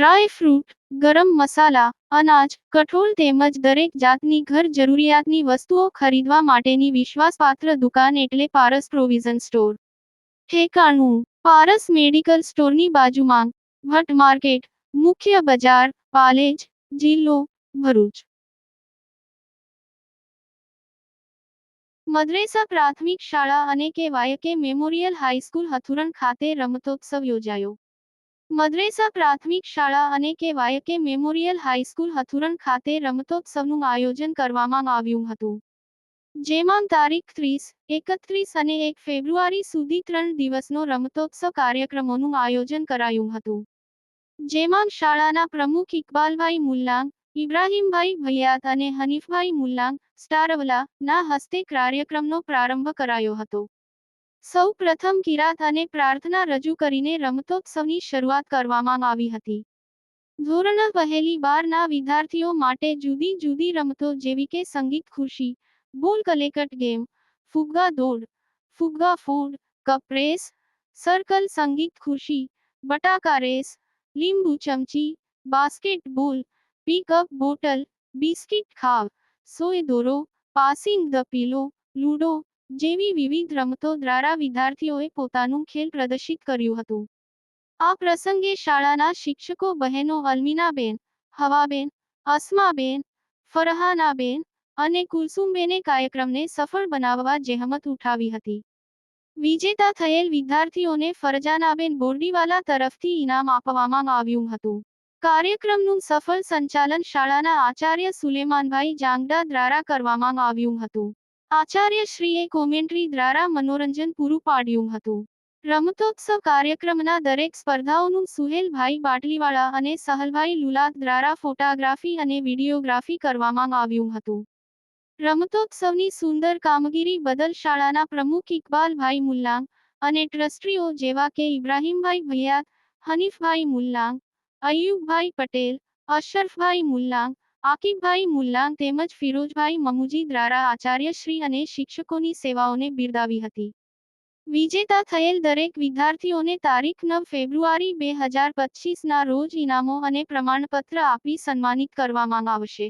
Dry fruit, ગરમ મસાલા, અનાજ, કઠોળ તેમજ દરેક જાતની ઘર જરૂરિયાતની વસ્તુઓ ખરીદવા માટેની વિશ્વાસપાત્ર દુકાન એટલે પારસ પ્રોવિઝન સ્ટોર. ઠેકાણું, પારસ મેડિકલ સ્ટોરની બાજુમાં, ભટ્ટ માર્કેટ, મુખ્ય બજાર, પાલેજ, જિલ્લો, ભરૂચ. મદ્રેસા પ્રાથમિક શાળા અને કે વાયકે મેમોરિયલ હાઈસ્કૂલ હથુરણ ખાતે રમતોત્સવ યોજાયો. મદ્રેસા પ્રાથમિક શાળા અને કે વાયકે મેમોરિયલ હાઈસ્કૂલ હથુરણ ખાતે રમતોત્સવનું આયોજન કરવામાં આવ્યું હતું. જેમાં તારીખ ત્રીસ, એકત્રીસ અને એક ફેબ્રુઆરી સુધી ત્રણ દિવસનો રમતોત્સવ કાર્યક્રમોનું આયોજન કરાયું હતું. જેમાં શાળાના પ્રમુખ ઇકબાલભાઈ મુલ્લાંગ, ઇબ્રાહીમભાઈ ભૈયાત અને હનીફભાઈ મુલ્લાંગ, સ્ટારવલા ના હસ્તે કાર્યક્રમનો પ્રારંભ કરાયો હતો. સૌ પ્રથમ કિરાત અને પ્રાર્થના રજૂ કરીને રમતોત્સવની શરૂઆત કરવામાં આવી હતી. ધોરણ પહેલી બારના વિદ્યાર્થીઓ માટે જુદી જુદી રમતો જેવી કે સંગીત ખુશી બોલ કલેકટ ગેમ, ફુગ્ગા દોડ, ફુગ્ગા ફૂડ, કપ રેસ, સર્કલ સંગીત ખુશી બટાકા રેસ, લીંબુ ચમચી બાસ્કેટબોલ પિકઅપ બોટલ, બિસ્કિટ ખાવ, સોય દોરો, પાસિંગ ધ પીલો, લૂડો જેવી વિવિધ રમતો દ્વારા વિદ્યાર્થીઓએ પોતાનું ખેલ પ્રદર્શિત કર્યું હતું. આ પ્રસંગે શાળાના શિક્ષકો બહેનો અલ્મીનાબેન, હવાબેન, અસ્માબેન, ફરહાનાબેન અને કુલસુમબેને કાર્યક્રમને સફળ બનાવવા જહેમત ઉઠાવી હતી. વિજેતા થયેલ વિદ્યાર્થીઓને ફરજાનાબેન બોરડીવાલા તરફથી ઇનામ આપવામાં આવ્યું હતું. કાર્યક્રમનું સફળ સંચાલન શાળાના આચાર્ય સુલેમાનભાઈ જાંગડા દ્વારા કરવામાં આવ્યું હતું. આચાર્યશ્રીએ કોમેન્ટ્રી દ્વારા મનોરંજન પૂરું પાડ્યું હતું. રમતોત્સવ કાર્યક્રમના દરેક સ્પર્ધાઓનું સુહેલભાઈ બાટલીવાળા અને સહલભાઈ લુલાત દ્વારા ફોટોગ્રાફી અને વિડીયોગ્રાફી કરવામાં આવ્યું હતું. રમતોત્સવની સુંદર કામગીરી બદલ શાળાના પ્રમુખ ઇકબાલભાઈ મુલ્લાંગ અને ટ્રસ્ટીઓ જેવા કે ઇબ્રાહીમભાઈ ભૈયાત હનીફભાઈ મુલ્લાંગ, અયુબભાઈ પટેલ, અશરફભાઈ મુલ્લાંગ આકિબભાઈ મુલ્લાંગ તેમજ ફિરોજભાઈ મમુજી દ્વારા આચાર્યશ્રી અને શિક્ષકોની સેવાઓને બિરદાવી હતી. વિજેતા થયેલ દરેક વિદ્યાર્થીઓને તારીખ નવ ફેબ્રુઆરી બે હજાર પચીસના રોજ ઇનામો અને પ્રમાણપત્ર આપી સન્માનિત કરવામાં આવશે.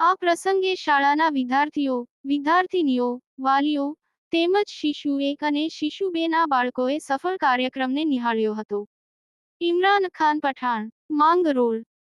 આ પ્રસંગે શાળાના વિદ્યાર્થીઓ, વિદ્યાર્થિનીઓ, વાલીઓ તેમજ શિશુ એક અને શિશુ બેના બાળકોએ સફળ કાર્યક્રમને નિહાળ્યો હતો. ઇમરાન ખાન પઠાણ માંગ રોલ